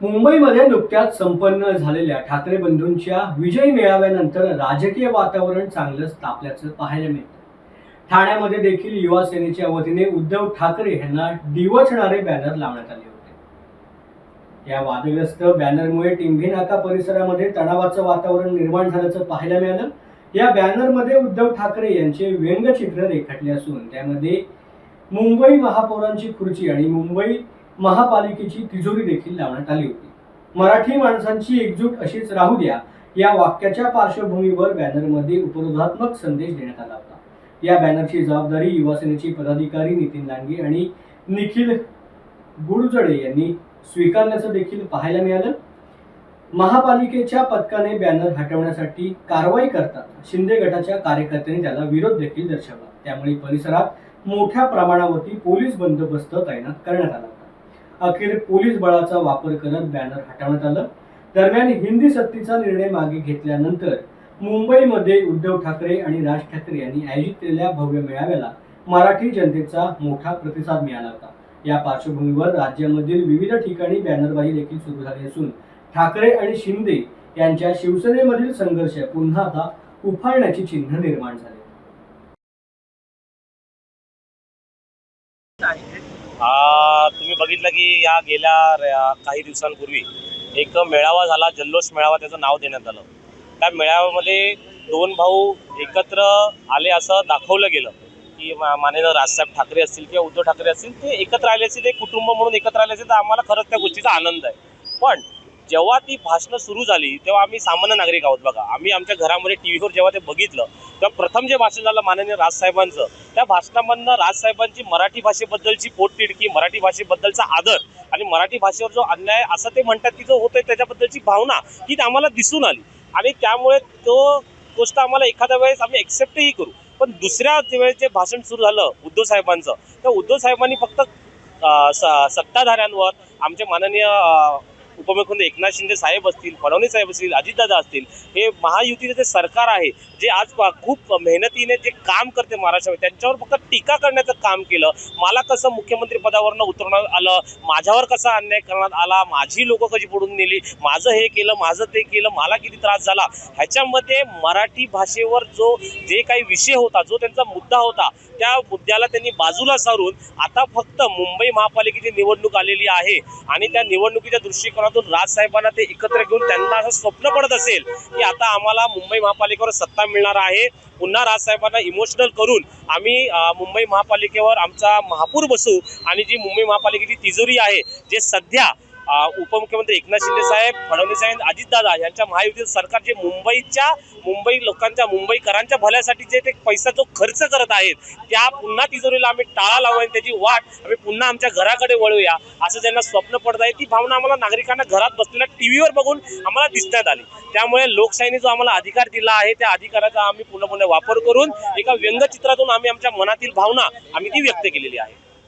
मुंबईमध्ये नुकत्याच संपन्न झालेल्या ठाकरे बंधूंच्या विजयी मेळाव्यानंतर राजकीय वातावरण चांगलंच तापल्याचं पाहायला मिळतं. ठाण्यामध्ये देखील युवा सेनेच्या वतीने उद्धव ठाकरे यांना डिवचणारे बॅनर लावण्यात आले होते. या वादग्रस्त बॅनरमुळे टिंभी नाका परिसरामध्ये तणावाचं वातावरण निर्माण झाल्याचं पाहायला मिळालं. या बॅनरमध्ये उद्धव ठाकरे यांचे व्यंगचित्र रेखाटले असून त्यामध्ये मुंबई महापौरांची खुर्ची आणि मुंबई महापालिकेची तिजोरी देखील लावण्यात आली होती. मराठी माणसांची एकजूट अशीच राहू द्या या वाक्याच्या पार्श्वभूमीवर बॅनरमध्ये उपरोधात्मक संदेश देण्यात आला होता. या बॅनरची जबाबदारी युवासेनेचे पदाधिकारी नितीन लांगे आणि निखिल गुडजडे यांनी स्वीकारल्याचं देखील पाहायला मिळालं. महापालिकेच्या पथकाने बॅनर हटवण्यासाठी कारवाई करतात. शिंदे गटाच्या कार्यकर्त्यांनी त्याला विरोध देखील दर्शवला. त्यामुळे परिसरात मोठ्या प्रमाणावरती पोलीस बंदोबस्त तैनात करण्यात आला. होता अखेर पोलीस बळाचा वापर करत बॅनर हटवण्यात आलं. दरम्यान हिंदी सक्तीचा निर्णय मागे घेतल्यानंतर मुंबईमध्ये उद्धव ठाकरे आणि राज ठाकरे यांनी आयोजित केलेल्या भव्य मेळाव्याला मराठी जनतेचा मोठा प्रतिसाद मिळाला होता. या पार्श्वभूमीवर राज्यामधील विविध ठिकाणी बॅनरबाजी देखील सुरू झाली असून ठाकरे आणि शिंदे यांच्या शिवसेनेमधील संघर्ष पुन्हा आता उफाळण्याची चिन्ह निर्माण झाले. बघितलं की या गेल्या र- काही दिवसांपूर्वी एक मेळावा झाला जल्लोष मेळावा त्याचं नाव देण्यात आलं. त्या मेळाव्यामध्ये दोन भाऊ एकत्र आले असं दाखवलं गेलं की मा- माननीय राजसाहेब ठाकरे असतील किंवा उद्धव ठाकरे असतील ते एकत्र आले असतील एक कुटुंब म्हणून एकत्र आले असतील तर आम्हाला खरंच त्या गोष्टीचा आनंद आहे. पण जेव्हा ती भाषणं सुरू झाली तेव्हा आम्ही सामान्य नागरिक आहोत बघा. आम्ही आमच्या घरामध्ये टी व्हीवर जेव्हा ते बघितलं तेव्हा प्रथम जे भाषण झालं माननीय राजसाहेबांचं त्या भाषणामधनं राजसाहेबांची मराठी भाषेबद्दलची पोटतिडकी मराठी भाषेबद्दलचा आदर आणि मराठी भाषेवर जो अन्याय असं ते म्हणतात की जो होतोय त्याच्याबद्दलची भावना ही आम्हाला दिसून आली. आणि त्यामुळे तो गोष्ट आम्हाला एखाद्या वेळेस आम्ही एक्सेप्टही करू. पण दुसऱ्या वेळेस जे भाषण सुरू झालं उद्धव साहेबांचं त्या उद्धव साहेबांनी फक्त स- सत्ताधाऱ्यांवर आमचे माननीय उपमुख्यमंत्री एकनाथ शिंदे साहेब असतील फडणवीस साहेब असतील अजितदादा असतील हे महायुतीचे जे सरकार आहे जे आज खूप मेहनतीने जे काम करते महाराष्ट्रामध्ये त्यांच्यावर फक्त टीका करण्याचं काम केलं. मला कसं मुख्यमंत्री पदावरनं उतरवण्यात आलं माझ्यावर कसा अन्याय करण्यात आला माझी लोक कशी पडून नेली माझं हे केलं माझं ते केलं मला किती त्रास झाला? ह्याच्यामध्ये मराठी भाषेवर जो जे काही विषय होता जो त्यांचा मुद्दा होता त्या मुद्द्याला त्यांनी बाजूला सारून आता फक्त मुंबई महापालिकेची निवडणूक आलेली आहे आणि त्या निवडणुकीच्या दृष्टिकोनातून राजसाहेबांना ते एकत्र घेऊन त्यांना असं स्वप्न पडत असेल की आता आम्हाला मुंबई महापालिकेवर सत्ता मिळणार आहे. पुन्हा राजसाहेबांना इमोशनल करून आम्ही मुंबई महापालिकेवर आमचा महापूर बसू आणि जी मुंबई महापालिकेची तिजोरी आहे जे सध्या उपमुख्यमंत्री एकनाथ शिंदे साहेब फडणवीस साहेब अजितदादा यांच्या महायुतीचं सरकार जे मुंबईच्या मुंबई लोकांच्या मुंबईकरांच्या भल्यासाठी जे ते पैसा जो खर्च करत आहेत त्या पुन्हा तिजोरीला आम्ही टाळा लावू आणि त्याची वाट आम्ही पुन्हा आमच्या घराकडे वळूया असं ज्यांना स्वप्न पडत आहे ती भावना आम्हाला नागरिकांना घरात बसलेल्या टी व्हीवर बघून आम्हाला दिसण्यात आली. त्यामुळे लोकशाहीने जो आम्हाला अधिकार दिला आहे त्या अधिकाराचा आम्ही पूर्णपणे वापर करून एका व्यंगचित्रातून आम्ही आमच्या मनातील भावना आम्ही ती व्यक्त केलेली आहे.